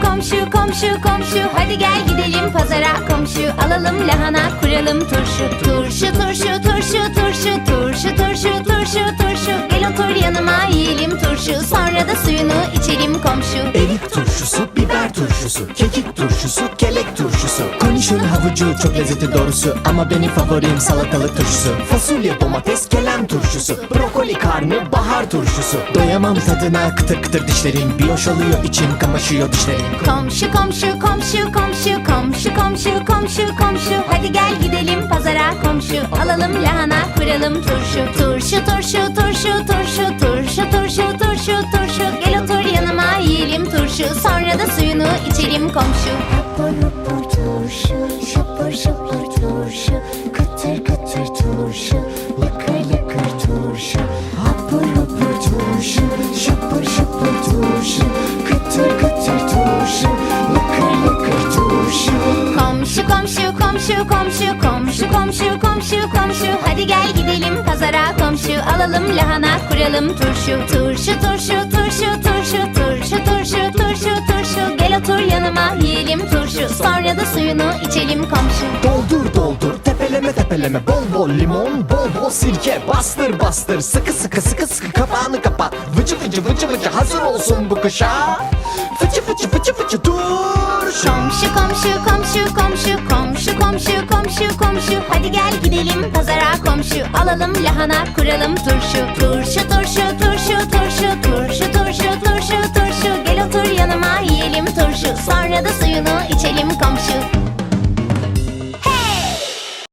komşu komşu komşu Hadi gel gidelim pazara komşu. Alalım lahana kuralım turşu. Turşu turşu turşu turşu Turşu turşu turşu turşu. Gel otur yanıma yiyelim turşu. Sonra da suyunu içelim komşu. Erik turşusu, biber turşusu, kekik turşusu, havucu çok lezzetli doğrusu. Ama benim favorim salatalık turşusu. Fasulye, domates, kelem turşusu. Brokoli, karnı, bahar turşusu. Doyamam tadına kıtır kıtır dişlerim. Bir hoş oluyor içim kamaşıyor dişlerim. Komşu komşu komşu komşu komşu komşu komşu komşu. Hadi gel gidelim pazara komşu. Alalım lahana kuralım turşu. Turşu turşu turşu turşu turşu turşu turşu turşu. Gel otur yanıma yiyelim turşu. Sonra da suyunu içelim komşu Komşu komşu komşu komşu komşu komşu komşu. Hadi gel gidelim pazara komşu. Alalım lahana kuralım turşu. Turşu turşu turşu turşu turşu turşu turşu turşu. Gel otur yanıma yiyelim turşu. Sonra da suyunu içelim komşu. Doldur doldur tepeleme tepeleme. Bol bol limon bol bol sirke. Bastır bastır. Sıkı sıkı sıkı sıkı Kapağını kapat Vıcı vıcı vıcı vıcı. Hazır olsun bu kışa. Fıçı fıçı fıçı fıçı. Turşu Komşu komşu komşu komşu komşu komşu komşu komşu. Hadi gel gidelim pazara komşu. Alalım lahana kuralım turşu. Turşu turşu turşu turşu turşu turşu turşu turşu. Gel otur yanıma yiyelim turşu. Sonra da suyunu içelim komşu